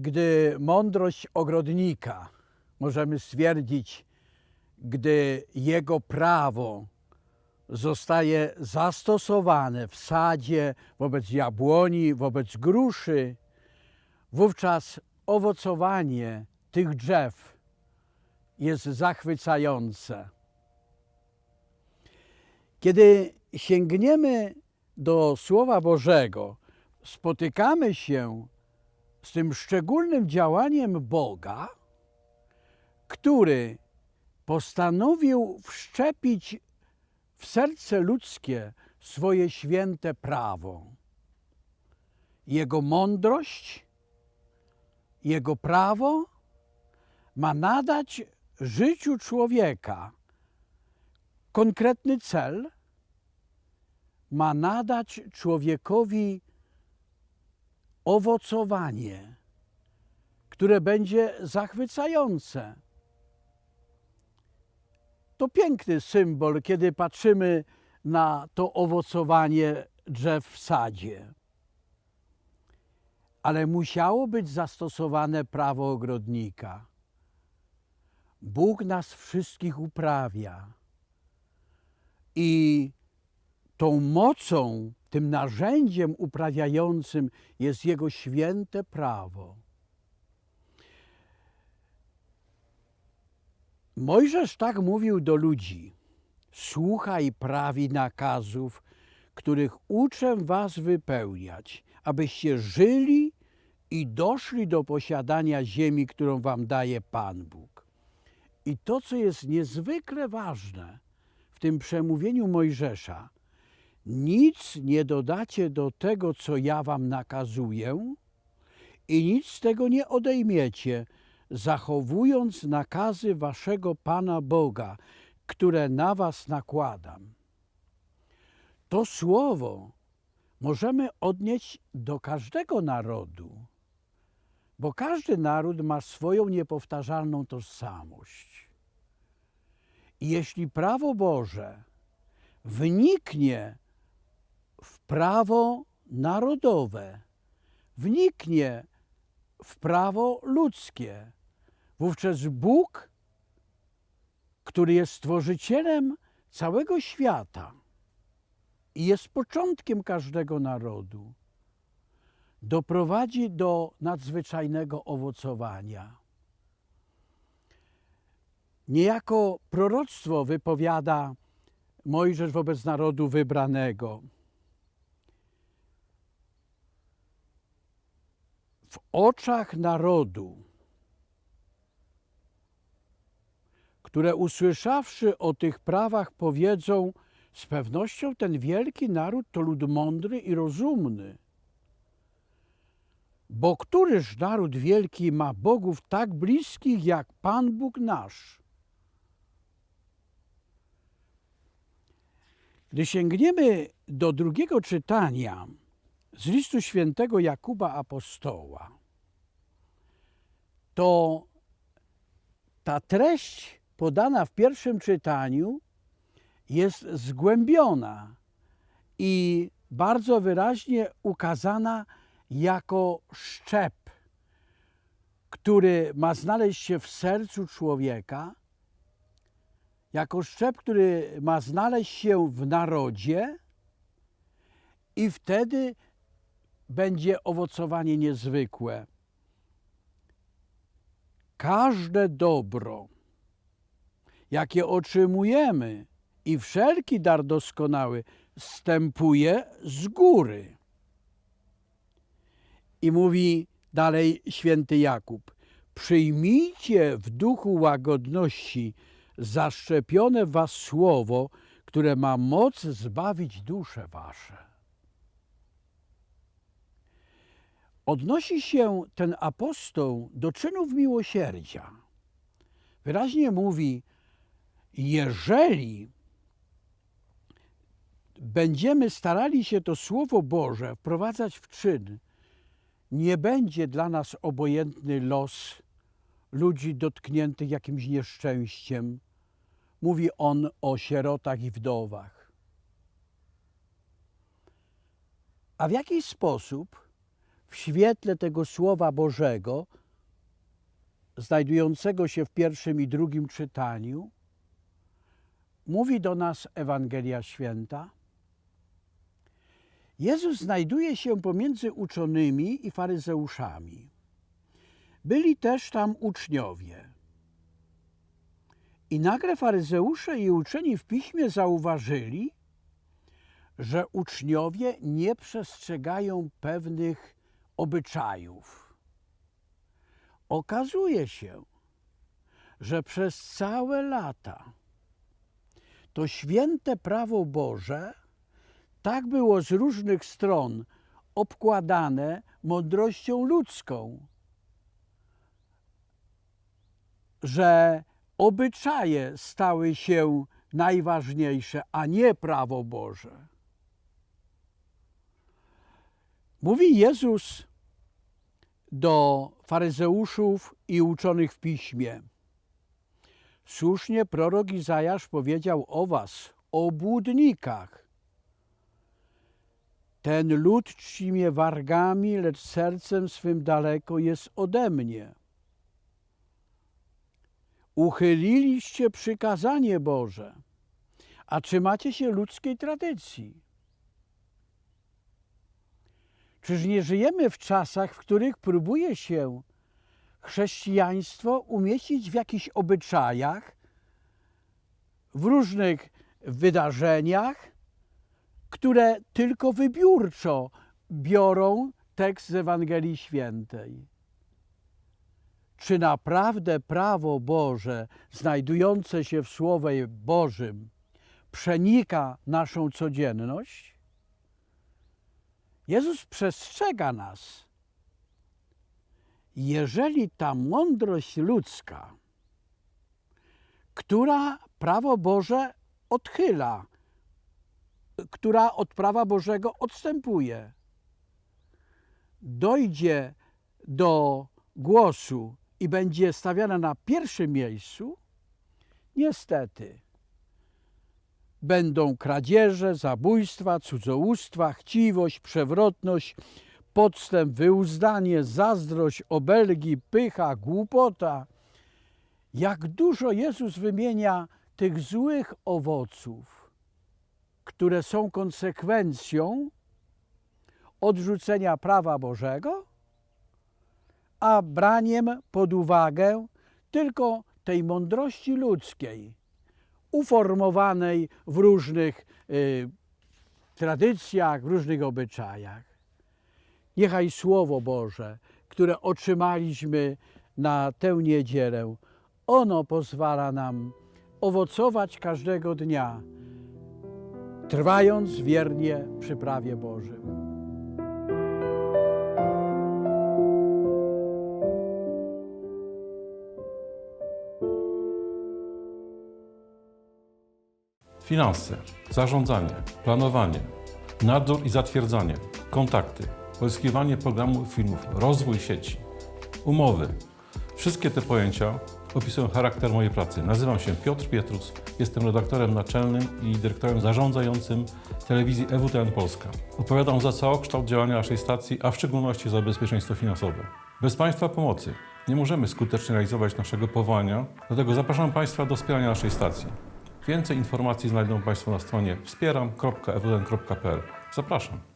Gdy mądrość ogrodnika, możemy stwierdzić, gdy jego prawo zostaje zastosowane w sadzie wobec jabłoni, wobec gruszy, wówczas owocowanie tych drzew jest zachwycające. Kiedy sięgniemy do Słowa Bożego, spotykamy się z tym szczególnym działaniem Boga, który postanowił wszczepić w serce ludzkie swoje święte prawo. Jego mądrość, jego prawo ma nadać życiu człowieka konkretny cel, ma nadać człowiekowi owocowanie, które będzie zachwycające. To piękny symbol, kiedy patrzymy na to owocowanie drzew w sadzie. Ale musiało być zastosowane prawo ogrodnika. Bóg nas wszystkich uprawia. I tą mocą, tym narzędziem uprawiającym jest Jego święte prawo. Mojżesz tak mówił do ludzi: Słuchaj praw i nakazów, których uczę was wypełniać, abyście żyli i doszli do posiadania ziemi, którą wam daje Pan Bóg. I to, co jest niezwykle ważne w tym przemówieniu Mojżesza, nic nie dodacie do tego, co ja wam nakazuję, i nic z tego nie odejmiecie, zachowując nakazy waszego Pana Boga, które na was nakładam. To słowo możemy odnieść do każdego narodu, bo każdy naród ma swoją niepowtarzalną tożsamość. I jeśli prawo Boże wniknie w prawo narodowe, wniknie w prawo ludzkie, wówczas Bóg, który jest stworzycielem całego świata i jest początkiem każdego narodu, doprowadzi do nadzwyczajnego owocowania. Niejako proroctwo wypowiada Mojżesz wobec narodu wybranego. W oczach narodu, które usłyszawszy o tych prawach powiedzą, z pewnością ten wielki naród to lud mądry i rozumny. Bo któryż naród wielki ma bogów tak bliskich jak Pan Bóg nasz? Gdy sięgniemy do drugiego czytania z listu świętego Jakuba Apostoła, to ta treść podana w pierwszym czytaniu jest zgłębiona i bardzo wyraźnie ukazana jako szczep, który ma znaleźć się w sercu człowieka, jako szczep, który ma znaleźć się w narodzie, i wtedy będzie owocowanie niezwykłe. Każde dobro, jakie otrzymujemy, i wszelki dar doskonały wstępuje z góry. I mówi dalej święty Jakub: Przyjmijcie w duchu łagodności zaszczepione was słowo, które ma moc zbawić dusze wasze. Odnosi się ten apostoł do czynów miłosierdzia. Wyraźnie mówi, jeżeli będziemy starali się to Słowo Boże wprowadzać w czyn, nie będzie dla nas obojętny los ludzi dotkniętych jakimś nieszczęściem. Mówi on o sierotach i wdowach. A w jaki sposób w świetle tego Słowa Bożego, znajdującego się w pierwszym i drugim czytaniu, mówi do nas Ewangelia Święta. Jezus znajduje się pomiędzy uczonymi i faryzeuszami. Byli też tam uczniowie. I nagle faryzeusze i uczeni w piśmie zauważyli, że uczniowie nie przestrzegają pewnych obyczajów. Okazuje się, że przez całe lata to święte prawo Boże tak było z różnych stron obkładane mądrością ludzką, że obyczaje stały się najważniejsze, a nie prawo Boże. Mówi Jezus do faryzeuszów i uczonych w piśmie. Słusznie prorok Izajasz powiedział o was, o błudnikach. Ten lud czci mnie wargami, lecz sercem swym daleko jest ode mnie. Uchyliliście przykazanie Boże, a trzymacie się ludzkiej tradycji. Czyż nie żyjemy w czasach, w których próbuje się chrześcijaństwo umieścić w jakichś obyczajach, w różnych wydarzeniach, które tylko wybiórczo biorą tekst z Ewangelii Świętej? Czy naprawdę prawo Boże, znajdujące się w Słowie Bożym, przenika naszą codzienność? Jezus przestrzega nas. Jeżeli ta mądrość ludzka, która prawo Boże odchyla, która od prawa Bożego odstępuje, dojdzie do głosu i będzie stawiana na pierwszym miejscu, niestety będą kradzieże, zabójstwa, cudzołóstwa, chciwość, przewrotność, podstęp, wyuzdanie, zazdrość, obelgi, pycha, głupota. Jak dużo Jezus wymienia tych złych owoców, które są konsekwencją odrzucenia prawa Bożego, a braniem pod uwagę tylko tej mądrości ludzkiej, uformowanej w różnych y, tradycjach, w różnych obyczajach. Niechaj Słowo Boże, które otrzymaliśmy na tę niedzielę, ono pozwala nam owocować każdego dnia, trwając wiernie przy prawie Bożym. Finanse, zarządzanie, planowanie, nadzór i zatwierdzanie, kontakty, pozyskiwanie programów filmów, rozwój sieci, umowy. Wszystkie te pojęcia opisują charakter mojej pracy. Nazywam się Piotr Pietrus, jestem redaktorem naczelnym i dyrektorem zarządzającym telewizji EWTN Polska. Odpowiadam za całokształt działania naszej stacji, a w szczególności za bezpieczeństwo finansowe. Bez Państwa pomocy nie możemy skutecznie realizować naszego powołania, dlatego zapraszam Państwa do wspierania naszej stacji. Więcej informacji znajdą Państwo na stronie wspieram.ewlen.pl. Zapraszam.